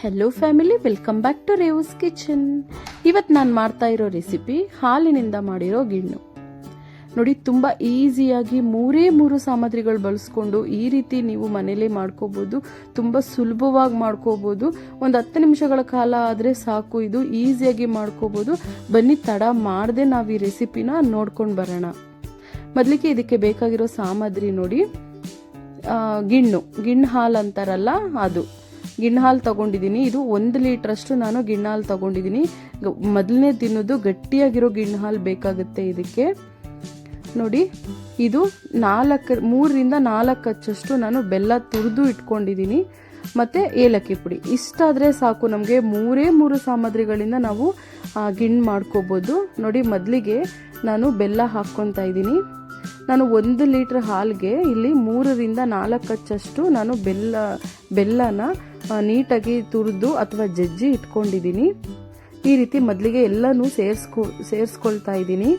Hello family welcome back to Revs kitchen ಇವತ್ತು ನಾನು ಮಾಡ್ತಾ ಇರೋ ರೆಸಿಪಿ ಹಾಲಿನಿಂದ ಮಾಡಿರೋ ಗಿಣ್ಣು. ನೋಡಿ, ತುಂಬ ಈಸಿಯಾಗಿ ಮೂರೇ ಮೂರು ಸಾಮಗ್ರಿಗಳು ಬಳಸ್ಕೊಂಡು ಈ ರೀತಿ ನೀವು ಮನೇಲೇ ಮಾಡ್ಕೋಬೋದು. ತುಂಬ ಸುಲಭವಾಗಿ ಮಾಡ್ಕೋಬೋದು. ಒಂದು ಹತ್ತು ನಿಮಿಷಗಳ ಕಾಲ ಆದರೆ ಸಾಕು. ಇದು ಈಸಿಯಾಗಿ ಮಾಡ್ಕೋಬೋದು. ಬನ್ನಿ, ತಡ ಮಾಡದೆ ನಾವು ಈ ರೆಸಿಪಿನ ನೋಡ್ಕೊಂಡು ಬರೋಣ. ಮೊದಲಿಗೆ ಇದಕ್ಕೆ ಬೇಕಾಗಿರೋ ಸಾಮಗ್ರಿ ನೋಡಿ. ಗಿಣ್ಣು. ಗಿಣ್ಣು ಹಾಲು ಅಂತಾರಲ್ಲ ಅದು. ಗಿಣ್ಣು ಹಾಲು ತಗೊಂಡಿದ್ದೀನಿ ಇದು ಒಂದು ಲೀಟ್ರಷ್ಟು ನಾನು ಗಿಣ್ಣು ಹಾಲು ಮೊದಲನೇ ದಿನದ್ದು ಗಟ್ಟಿಯಾಗಿರೋ ಗಿಣ್ಣು ಹಾಲು ಬೇಕಾಗುತ್ತೆ ಇದಕ್ಕೆ. ನೋಡಿ, ಇದು ನಾಲ್ಕು, ಮೂರರಿಂದ ನಾಲ್ಕು ಹಚ್ಚಷ್ಟು ನಾನು ಬೆಲ್ಲ ತುರಿದು ಇಟ್ಕೊಂಡಿದ್ದೀನಿ ಮತ್ತು ಏಲಕ್ಕಿ ಪುಡಿ. ಇಷ್ಟಾದರೆ ಸಾಕು, ನಮಗೆ ಮೂರೇ ಮೂರು ಸಾಮಗ್ರಿಗಳಿಂದ ನಾವು ಗಿಣ್ಣು ಮಾಡ್ಕೋಬೋದು. ನೋಡಿ, ಮೊದಲಿಗೆ ನಾನು ಬೆಲ್ಲ ಹಾಕ್ಕೊತಾ ಇದ್ದೀನಿ ನಾನು ಒಂದು ಲೀಟ್ರ್ ಹಾಲಿಗೆ ಇಲ್ಲಿ ಮೂರರಿಂದ ನಾಲ್ಕು ಹಚ್ಚಷ್ಟು ನಾನು ಬೆಲ್ಲ, ಬೆಲ್ಲನ ನೀಟಾಗಿ ತುರಿದು ಅಥವಾ ಜಜ್ಜಿ ಇಟ್ಕೊಂಡಿದ್ದೀನಿ. ಈ ರೀತಿ ಮೊದಲಿಗೆ ಎಲ್ಲನೂ ಸೇರಿಸ್ಕೊ, ಸೇರಿಸ್ಕೊಳ್ತಾ ಇದ್ದೀನಿ.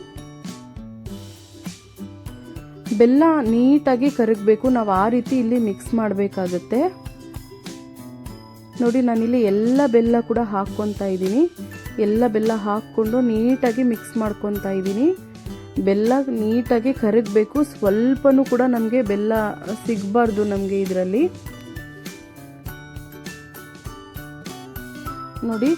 ಬೆಲ್ಲ ನೀಟಾಗಿ ಕರಗಬೇಕು. ನಾವು ಆ ರೀತಿ ಇಲ್ಲಿ ಮಿಕ್ಸ್ ಮಾಡಬೇಕಾಗತ್ತೆ. ನೋಡಿ, ನಾನಿಲ್ಲಿ ಎಲ್ಲ ಬೆಲ್ಲ ಕೂಡ ಹಾಕ್ಕೊತಾ ಇದ್ದೀನಿ. ಎಲ್ಲ ಬೆಲ್ಲ ಹಾಕ್ಕೊಂಡು ನೀಟಾಗಿ ಮಿಕ್ಸ್ ಮಾಡ್ಕೊತಾ ಇದ್ದೀನಿ. ಬೆಲ್ಲ ನೀಟಾಗಿ ಕರಗಬೇಕು. ಸ್ವಲ್ಪನೂ ಕೂಡ ನಮಗೆ ಬೆಲ್ಲ ಸಿಗಬಾರ್ದು ನಮಗೆ ಇದರಲ್ಲಿ. ನೋಡಿ.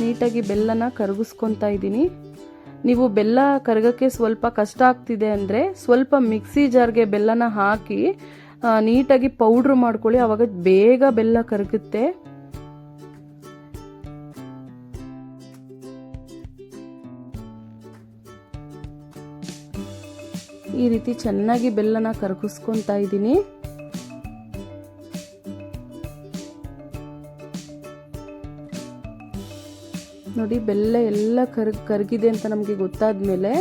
ನೀಟಾಗಿ ಬೆಲ್ಲನ ಕರಗಿಸ್ಕೊತಾ ಇದ್ದೀನಿ. ನೀವು ಬೆಲ್ಲ ಕರಗಕ್ಕೆ ಸ್ವಲ್ಪ ಕಷ್ಟ ಆಗ್ತಿದೆ ಅಂದರೆ ಸ್ವಲ್ಪ ಮಿಕ್ಸಿ ಜಾರ್ಗೆ ಬೆಲ್ಲನ ಹಾಕಿ ನೀಟಾಗಿ ಪೌಡ್ರ್ ಮಾಡ್ಕೊಳ್ಳಿ. ಅವಾಗ ಬೇಗ ಬೆಲ್ಲ ಕರಗುತ್ತೆ. ಈ ರೀತಿ ಚೆನ್ನಾಗಿ ಬೆಲ್ಲನ ಕರಗಿಸ್ಕೊತಾ ಇದ್ದೀನಿ. ನೋಡಿ, ಬೆಲ್ಲ ಎಲ್ಲ ಕರ್ಗ್ ಕರಗಿದೆ ಅಂತ ನಮಗೆ ಗೊತ್ತಾದ ಮೇಲೆ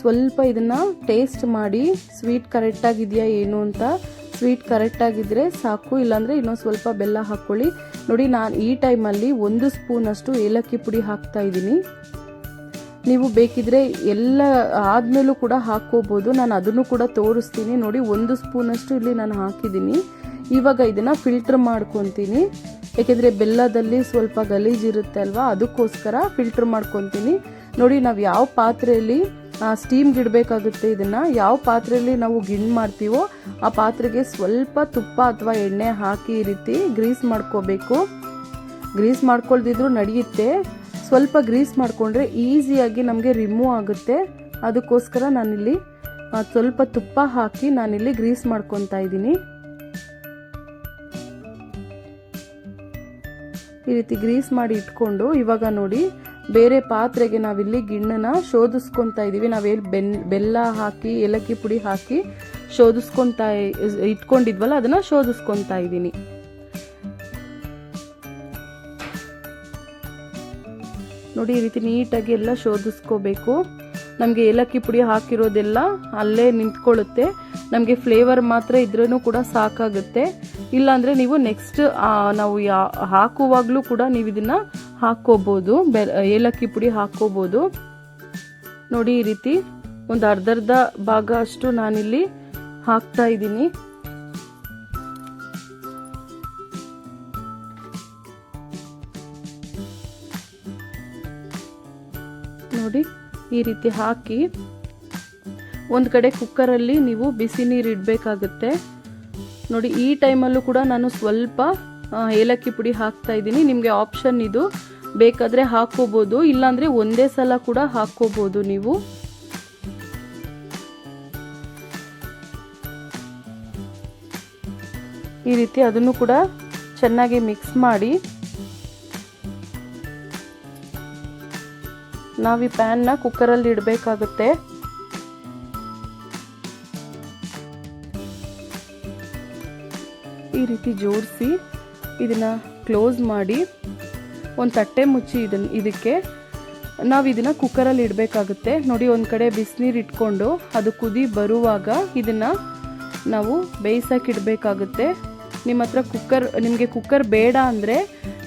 ಸ್ವಲ್ಪ ಇದನ್ನ ಟೇಸ್ಟ್ ಮಾಡಿ ಸ್ವೀಟ್ ಕರೆಕ್ಟ್ ಆಗಿದೆಯಾ ಏನು ಅಂತ ಸ್ವೀಟ್ ಕರೆಕ್ಟ್ ಆಗಿದ್ರೆ ಸಾಕು, ಇಲ್ಲಾಂದರೆ ಇನ್ನೊಂದು ಸ್ವಲ್ಪ ಬೆಲ್ಲ ಹಾಕ್ಕೊಳ್ಳಿ ನೋಡಿ, ನಾನು ಈ ಟೈಮಲ್ಲಿ ಒಂದು ಸ್ಪೂನಷ್ಟು ಏಲಕ್ಕಿ ಪುಡಿ ಹಾಕ್ತಾ ಇದ್ದೀನಿ. ನೀವು ಬೇಕಿದ್ರೆ ಎಲ್ಲ ಆದ್ಮೇಲೂ ಕೂಡ ಹಾಕ್ಕೋಬೋದು. ನಾನು ಅದನ್ನು ಕೂಡ ತೋರಿಸ್ತೀನಿ. ನೋಡಿ, ಒಂದು ಸ್ಪೂನಷ್ಟು ಇಲ್ಲಿ ನಾನು ಹಾಕಿದ್ದೀನಿ. ಇವಾಗ ಇದನ್ನ ಫಿಲ್ಟರ್ ಮಾಡ್ಕೊತೀನಿ. ಯಾಕೆಂದ್ರೆ ಬೆಲ್ಲದಲ್ಲಿ ಸ್ವಲ್ಪ ಗಲೀಜಿರುತ್ತೆ ಅಲ್ವಾ? ಅದಕ್ಕೋಸ್ಕರ ಫಿಲ್ಟರ್ ಮಾಡ್ಕೊತೀನಿ. ನೋಡಿ, ನಾವು ಯಾವ ಪಾತ್ರೆಯಲ್ಲಿ ಸ್ಟೀಮ್ಗೆ ಇಡಬೇಕಾಗುತ್ತೆ ಇದನ್ನ, ಯಾವ ಪಾತ್ರೆಯಲ್ಲಿ ನಾವು ಗಿಣ್ಣು ಮಾಡ್ತೀವೋ, ಆ ಪಾತ್ರೆಗೆ ಸ್ವಲ್ಪ ತುಪ್ಪ ಅಥವಾ ಎಣ್ಣೆ ಹಾಕಿ ಈ ರೀತಿ ಗ್ರೀಸ್ ಮಾಡ್ಕೋಬೇಕು. ಗ್ರೀಸ್ ಮಾಡ್ಕೊಳ್ದಿದ್ರು ನಡೆಯುತ್ತೆ. ಸ್ವಲ್ಪ ಗ್ರೀಸ್ ಮಾಡಿಕೊಂಡ್ರೆ ಈಸಿಯಾಗಿ ನಮಗೆ ರಿಮೂವ್ ಆಗುತ್ತೆ. ಅದಕ್ಕೋಸ್ಕರ ನಾನಿಲ್ಲಿ ಸ್ವಲ್ಪ ತುಪ್ಪ ಹಾಕಿ ನಾನಿಲ್ಲಿ ಗ್ರೀಸ್ ಮಾಡ್ಕೊತಾ ಇದ್ದೀನಿ. ಈ ರೀತಿ ಗ್ರೀಸ್ ಮಾಡಿ ಇಟ್ಕೊಂಡು ಇವಾಗ ನೋಡಿ ಬೇರೆ ಪಾತ್ರೆಗೆ ನಾವಿಲ್ಲಿ ಗಿಣ್ಣನ ಶೋಧಿಸ್ಕೊತಾ ಇದೀವಿ. ನಾವೇನು ಬೆನ್, ಬೆಲ್ಲ ಹಾಕಿ, ಏಲಕ್ಕಿ ಪುಡಿ ಹಾಕಿ ಶೋಧಿಸ್ಕೊತಾ ಇಟ್ಕೊಂಡಿದ್ವಲ್ಲ, ಅದನ್ನ ಶೋಧಿಸ್ಕೊತಾ ಇದ್ದೀನಿ ನೋಡಿ ಈ ರೀತಿ ನೀಟಾಗಿ ಎಲ್ಲ ಶೋಧಿಸ್ಕೋಬೇಕು. ನಮಗೆ ಏಲಕ್ಕಿ ಪುಡಿ ಹಾಕಿರೋದೆಲ್ಲ ಅಲ್ಲೇ ನಿಂತ್ಕೊಳ್ಳುತ್ತೆ. ನಮಗೆ ಫ್ಲೇವರ್ ಮಾತ್ರ ಇದ್ರೂ ಕೂಡ ಸಾಕಾಗುತ್ತೆ. ಇಲ್ಲಾಂದರೆ ನೀವು ನೆಕ್ಸ್ಟ್ ನಾವು ಯಾ, ಹಾಕುವಾಗಲೂ ಕೂಡ ನೀವು ಇದನ್ನು ಹಾಕ್ಕೋಬೋದು. ಬೆ, ಏಲಕ್ಕಿ ಪುಡಿ ಹಾಕ್ಕೋಬೋದು. ನೋಡಿ ಈ ರೀತಿ ಒಂದು ಅರ್ಧರ್ಧ ಭಾಗ ಅಷ್ಟು ನಾನಿಲ್ಲಿ ಹಾಕ್ತಾ ಇದ್ದೀನಿ. ನೋಡಿ ಈ ರೀತಿ ಹಾಕಿ ಒಂದು ಕಡೆ ಕುಕ್ಕರಲ್ಲಿ ನೀವು ಬಿಸಿ ನೀರು ಇಡಬೇಕಾಗುತ್ತೆ. ನೋಡಿ, ಈ ಟೈಮಲ್ಲೂ ಕೂಡ ನಾನು ಸ್ವಲ್ಪ ಏಲಕ್ಕಿ ಪುಡಿ ಹಾಕ್ತಾ ಇದ್ದೀನಿ. ನಿಮಗೆ ಆಪ್ಷನ್ ಇದು. ಬೇಕಾದರೆ ಹಾಕ್ಕೋಬೋದು, ಇಲ್ಲಾಂದರೆ ಒಂದೇ ಸಲ ಕೂಡ ಹಾಕ್ಕೋಬೋದು ನೀವು. ಈ ರೀತಿ ಅದನ್ನು ಕೂಡ ಚೆನ್ನಾಗಿ ಮಿಕ್ಸ್ ಮಾಡಿ ನಾವು ಈ ಪ್ಯಾನ್ನ ಕುಕ್ಕರಲ್ಲಿ ಇಡಬೇಕಾಗುತ್ತೆ. ಈ ರೀತಿ ಜೋಡಿಸಿ ಇದನ್ನು ಕ್ಲೋಸ್ ಮಾಡಿ ಒಂದು ತಟ್ಟೆ ಮುಚ್ಚಿ ಇದನ್ನು ಇದಕ್ಕೆ ನಾವು ಇದನ್ನು ಕುಕ್ಕರಲ್ಲಿ ಇಡಬೇಕಾಗುತ್ತೆ. ನೋಡಿ, ಒಂದು ಕಡೆ ಬಿಸಿನೀರು ಇಟ್ಕೊಂಡು ಅದು ಕುದಿ ಬರುವಾಗ ಇದನ್ನು ನಾವು ಬೇಯಿಸೋಕೆ ಇಡಬೇಕಾಗುತ್ತೆ. ನಿಮ್ಮ ಹತ್ರ ಕುಕ್ಕರ್ ನಿಮಗೆ ಕುಕ್ಕರ್ ಬೇಡ ಅಂದರೆ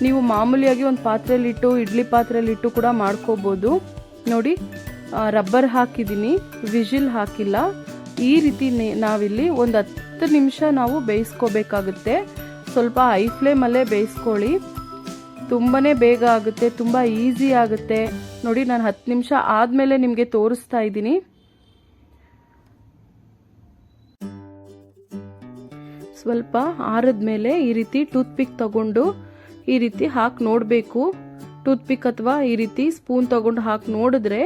ನೀವು ಮಾಮೂಲಿಯಾಗಿ ಒಂದು ಪಾತ್ರೆಯಲ್ಲಿಟ್ಟು, ಇಡ್ಲಿ ಪಾತ್ರೆಯಲ್ಲಿಟ್ಟು ಕೂಡ ಮಾಡ್ಕೋಬೋದು. ನೋಡಿ ರಬ್ಬರ್ ಹಾಕಿದ್ದೀನಿ, ವಿಜಿಲ್ ಹಾಕಿಲ್ಲ. ಈ ರೀತಿ ನಾವಿಲ್ಲಿ ಒಂದು ಹತ್ತು ನಿಮಿಷ ನಾವು ಬೇಯಿಸ್ಕೋಬೇಕಾಗುತ್ತೆ. ಸ್ವಲ್ಪ ಹೈ ಫ್ಲೇಮಲ್ಲೇ ಬೇಯಿಸ್ಕೊಳ್ಳಿ. ತುಂಬಾ ಬೇಗ ಆಗುತ್ತೆ, ತುಂಬ ಈಸಿ ಆಗುತ್ತೆ. ನೋಡಿ, ನಾನು ಹತ್ತು ನಿಮಿಷ ಆದಮೇಲೆ ನಿಮಗೆ ತೋರಿಸ್ತಾ ಇದ್ದೀನಿ. ಸ್ವಲ್ಪ ಆರದ ಆರಿದ್ಮೇಲೆ ಈ ರೀತಿ ಟೂತ್ ಪಿಕ್ ತಗೊಂಡು ಈ ರೀತಿ ಹಾಕಿ ನೋಡಬೇಕು. ಟೂತ್ ಪಿಕ್ ಅಥವಾ ಈ ರೀತಿ ಸ್ಪೂನ್ ತಗೊಂಡು ಹಾಕಿ ನೋಡಿದ್ರೆ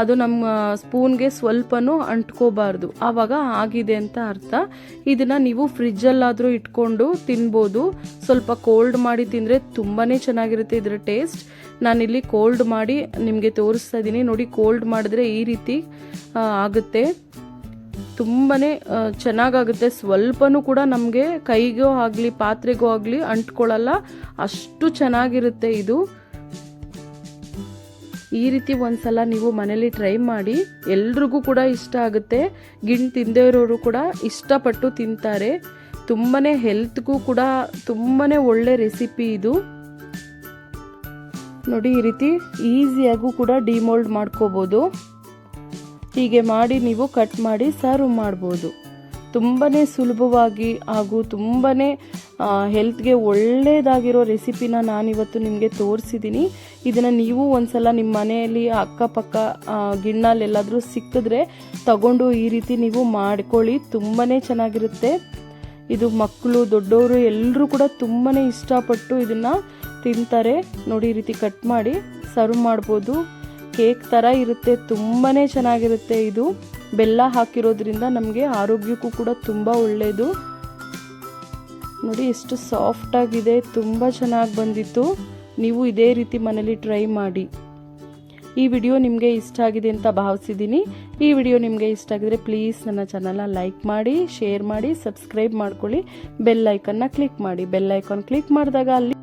ಅದು ನಮ್ಮ ಸ್ಪೂನ್ಗೆ ಸ್ವಲ್ಪನೂ ಅಂಟ್ಕೋಬಾರ್ದು. ಆವಾಗ ಆಗಿದೆ ಅಂತ ಅರ್ಥ. ಇದನ್ನ ನೀವು ಫ್ರಿಜ್ಜಲ್ಲಾದರೂ ಇಟ್ಕೊಂಡು ತಿನ್ಬೋದು. ಸ್ವಲ್ಪ ಕೋಲ್ಡ್ ಮಾಡಿ ತಿಂದರೆ ತುಂಬಾ ಚೆನ್ನಾಗಿರುತ್ತೆ ಇದರ ಟೇಸ್ಟ್. ನಾನಿಲ್ಲಿ ಕೋಲ್ಡ್ ಮಾಡಿ ನಿಮಗೆ ತೋರಿಸ್ತಾ ಇದ್ದೀನಿ ನೋಡಿ, ಕೋಲ್ಡ್ ಮಾಡಿದ್ರೆ ಈ ರೀತಿ ಆಗುತ್ತೆ. ತುಂಬಾ ಚೆನ್ನಾಗಾಗುತ್ತೆ. ಸ್ವಲ್ಪನೂ ಕೂಡ ನಮಗೆ ಕೈಗೋ ಆಗಲಿ, ಪಾತ್ರೆಗೋ ಆಗಲಿ ಅಂಟ್ಕೊಳ್ಳಲ್ಲ. ಅಷ್ಟು ಚೆನ್ನಾಗಿರುತ್ತೆ ಇದು. ಈ ರೀತಿ ಒಂದ್ಸಲ ನೀವು ಮನೇಲಿ ಟ್ರೈ ಮಾಡಿ. ಎಲ್ರಿಗೂ ಕೂಡ ಇಷ್ಟ ಆಗುತ್ತೆ. ಗಿಣ್ ತಿಂದೇ ಇರೋರು ಕೂಡ ಇಷ್ಟಪಟ್ಟು ತಿಂತಾರೆ. ತುಂಬಾ ಹೆಲ್ತ್ಗೂ ಕೂಡ ತುಂಬಾ ಒಳ್ಳೆ ರೆಸಿಪಿ ಇದು. ನೋಡಿ, ಈ ರೀತಿ ಈಸಿಯಾಗೂ ಕೂಡ ಡಿಮೋಲ್ಡ್ ಮಾಡ್ಕೋಬೋದು. ಹೀಗೆ ಮಾಡಿ ನೀವು ಕಟ್ ಮಾಡಿ ಸರ್ವ್ ಮಾಡ್ಬೋದು. ತುಂಬಾ ಸುಲಭವಾಗಿ ಹಾಗೂ ತುಂಬಾ ಹೆಲ್ತ್ಗೆ ಒಳ್ಳೆಯದಾಗಿರೋ ರೆಸಿಪಿನ ನಾನಿವತ್ತು ನಿಮಗೆ ತೋರಿಸಿದ್ದೀನಿ ಇದನ್ನು ನೀವು ಒಂದ್ಸಲ ನಿಮ್ಮ ಮನೆಯಲ್ಲಿ ಅಕ್ಕಪಕ್ಕ ಗಿಣ್ಣಲ್ಲೆಲ್ಲಾದರೂ ಸಿಕ್ಕಿದ್ರೆ ತಗೊಂಡು ಈ ರೀತಿ ನೀವು ಮಾಡ್ಕೊಳ್ಳಿ. ತುಂಬಾ ಚೆನ್ನಾಗಿರುತ್ತೆ. ಇದು ಮಕ್ಕಳು ದೊಡ್ಡವರು ಎಲ್ಲರೂ ಕೂಡ ತುಂಬಾ ಇಷ್ಟಪಟ್ಟು ಇದನ್ನು ತಿಂತಾರೆ. ನೋಡಿ ಈ ರೀತಿ ಕಟ್ ಮಾಡಿ ಸರ್ವ್ ಮಾಡ್ಬೋದು. ಕೇಕ್ ಥರ ಇರುತ್ತೆ ತುಂಬಾ ಚೆನ್ನಾಗಿರುತ್ತೆ ಇದು. ಬೆಲ್ಲ ಹಾಕಿರೋದ್ರಿಂದ ನಮಗೆ ಆರೋಗ್ಯಕ್ಕೂ ಕೂಡ ತುಂಬ ಒಳ್ಳೆಯದು ನೋಡಿ, ಎಷ್ಟು ಸಾಫ್ಟ್ ಆಗಿದೆ, ತುಂಬ ಚೆನ್ನಾಗಿ ಬಂದಿತ್ತು. ನೀವು ಇದೇ ರೀತಿ ಮನೇಲಿ ಟ್ರೈ ಮಾಡಿ. ಈ ವಿಡಿಯೋ ನಿಮಗೆ ಇಷ್ಟ ಆಗಿದೆ ಅಂತ ಭಾವಿಸಿದ್ದೀನಿ. ಈ ವಿಡಿಯೋ ನಿಮಗೆ ಇಷ್ಟ ಆಗಿದ್ರೆ ಪ್ಲೀಸ್ ನನ್ನ ಚಾನಲ್ನ ಲೈಕ್ ಮಾಡಿ, ಶೇರ್ ಮಾಡಿ, ಸಬ್ಸ್ಕ್ರೈಬ್ ಮಾಡ್ಕೊಳ್ಳಿ. ಬೆಲ್ ಐಕನ್ನ ಕ್ಲಿಕ್ ಮಾಡಿ. ಬೆಲ್ ಐಕಾನ್ ಕ್ಲಿಕ್ ಮಾಡಿದಾಗ ಅಲ್ಲಿ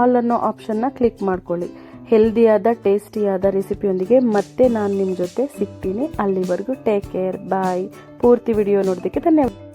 ಆಲ್ ಅನ್ನೋ ಆಪ್ಷನ್ನ ಕ್ಲಿಕ್ ಮಾಡ್ಕೊಳ್ಳಿ. ಹೆಲ್ದಿಯಾದ, ಟೇಸ್ಟಿಯಾದ ರೆಸಿಪಿಯೊಂದಿಗೆ ಮತ್ತೆ ನಾನು ನಿಮ್ಮ ಜೊತೆ ಸಿಗ್ತೀನಿ. ಅಲ್ಲಿವರೆಗೂ ಟೇಕ್ ಕೇರ್ ಬಾಯ್ ಪೂರ್ತಿ ವಿಡಿಯೋ ನೋಡೋದಕ್ಕೆ ಧನ್ಯವಾದ.